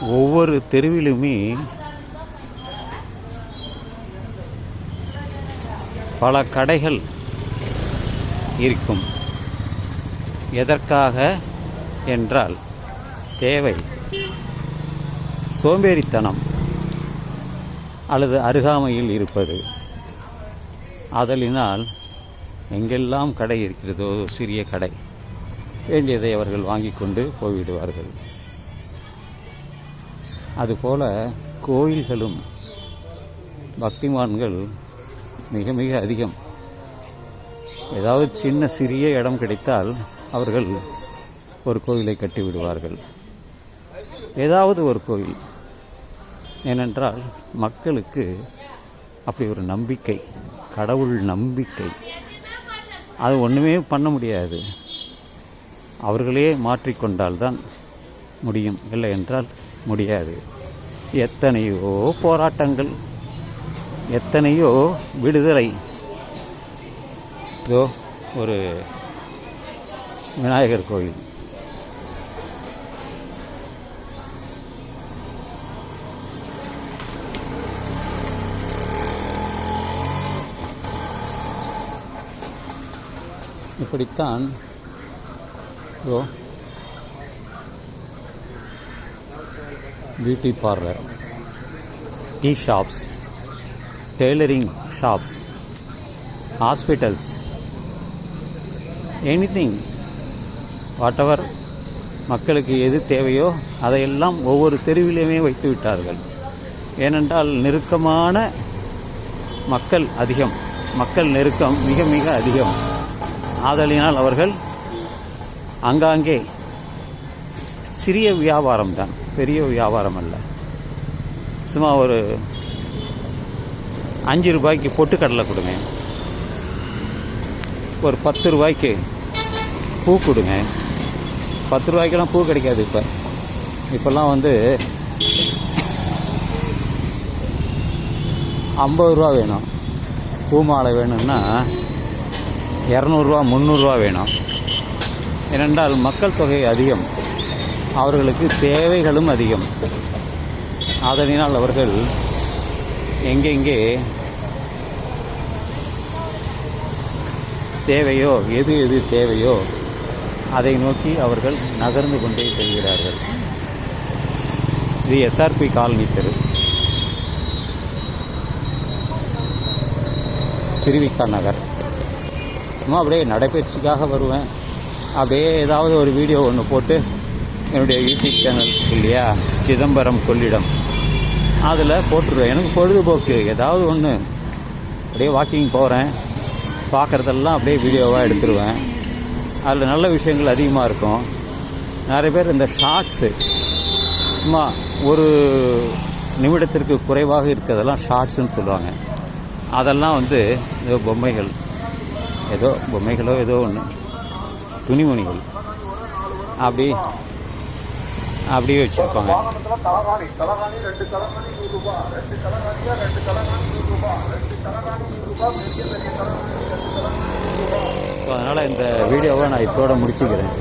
ஒவ்வொரு தெருவிலுமே பல கடைகள் இருக்கும். எதற்காக என்றால் தேவை. சோம்பேறித்தனம் அல்லது அருகாமையில் இருப்பது. அதலினால் எங்கெல்லாம் கடை இருக்கிறதோ சிறிய கடை. வேண்டியதை அவர்கள் வாங்கி கொண்டு போய்விடுவார்கள். அதுபோல கோயில்களும் பக்திமான்கள் மிக மிக அதிகம். ஏதாவது சின்ன சிறிய இடம் கிடைத்தால் அவர்கள் ஒரு கோயிலை கட்டி விடுவார்கள் ஏதாவது ஒரு கோயில். ஏனென்றால் மக்களுக்கு அப்படி ஒரு நம்பிக்கை கடவுள் நம்பிக்கை. அது ஒன்றுமே பண்ண முடியாது. அவர்களே மாற்றிக்கொண்டால்தான் முடியும். இல்லை என்றால் முடியாது. எத்தனையோ போராட்டங்கள் எத்தனையோ விடுதலை. இதோ ஒரு விநாயகர் கோயில். இப்படித்தான் இதோ beauty parlour tea shops tailoring shops hospitals anything whatever மக்களுக்கு எது தேவையோ அதையெல்லாம் ஒவ்வொரு தெருவிலையுமே வைத்து விட்டார்கள். ஏனென்றால் நெருக்கமான மக்கள் அதிகம். மக்கள் நெருக்கம் மிக மிக அதிகம். ஆதலினால் அவர்கள் அங்காங்கே சிறிய வியாபாரம் தான் பெரிய வியாபாரம் அல்ல. சும்மா ஒரு அஞ்சு ரூபாய்க்கு பொட்டுக்கடலை கொடுங்க. ஒரு பத்து ரூபாய்க்கு பூ கொடுங்க. பத்து ரூபாய்க்கெல்லாம் பூ கிடைக்காது இப்போ. இப்போல்லாம் வந்து ஐம்பது ரூபா வேணும். பூ மாலை வேணும்னா இரநூறுவா முந்நூறுரூவா வேணும். ஏனென்றால் மக்கள் தொகை அதிகம். அவர்களுக்கு தேவைகளும் அதிகம். அதனால் அவர்கள் எங்கெங்கே தேவையோ எது எது தேவையோ அதை நோக்கி அவர்கள் நகர்ந்து கொண்டே செல்கிறார்கள். இது எஸ்ஆர்பி காலனி தெரு. திருவிக்கா நகர். சும்மா அப்படியே நடைபயிற்சிக்காக வருவேன். அப்படியே ஏதாவது ஒரு வீடியோ ஒன்று போட்டு என்னுடைய யூடியூப் சேனல் இல்லையா? சிதம்பரம் கொள்ளிடம். அதில் போட்டுருவேன் எனக்கு பொழுதுபோக்கு. ஏதாவது ஒன்று அப்படியே வாக்கிங் போகிறேன் பார்க்குறதெல்லாம் அப்படியே வீடியோவாக எடுத்துருவேன். அதில் நல்ல விஷயங்கள் அதிகமாக இருக்கும். நிறைய பேர் இந்த ஷார்ட்ஸு சும்மா ஒரு நிமிடத்திற்கு குறைவாக இருக்கிறதெல்லாம் ஷார்ட்ஸுன்னு சொல்லுவாங்க. அதெல்லாம் வந்து ஏதோ பொம்மைகள். ஏதோ பொம்மைகளோ ஏதோ ஒன்று துணிமணிகள். அப்படி அப்படியே வச்சுருப்பாங்க. ஸோ அதனால் இந்த வீடியோவை நான் இப்போட முடிச்சுக்கிறேன்.